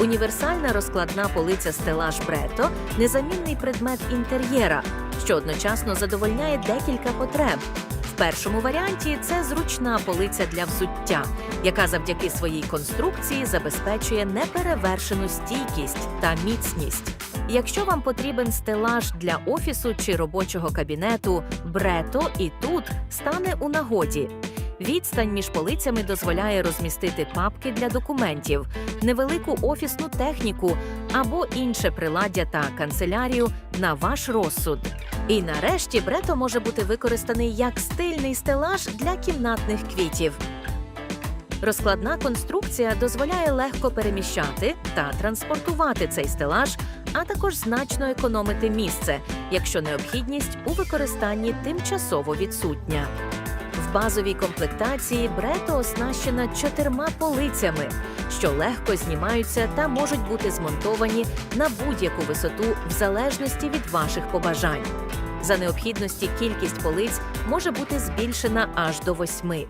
Універсальна розкладна полиця стелаж Брето незамінний предмет інтер'єра, що одночасно задовольняє декілька потреб. В першому варіанті це зручна полиця для взуття, яка завдяки своїй конструкції забезпечує неперевершену стійкість та міцність. Якщо вам потрібен стелаж для офісу чи робочого кабінету, Брето і тут стане у нагоді. Відстань між полицями дозволяє розмістити папки для документів, невелику офісну техніку або інше приладдя та канцелярію на ваш розсуд. І нарешті брето може бути використаний як стильний стелаж для кімнатних квітів. Розкладна конструкція дозволяє легко переміщати та транспортувати цей стелаж, а також значно економити місце, якщо необхідність у використанні тимчасово відсутня. Базовій комплектації брето оснащена чотирма полицями, що легко знімаються та можуть бути змонтовані на будь-яку висоту в залежності від ваших побажань. За необхідності кількість полиць може бути збільшена аж до восьми.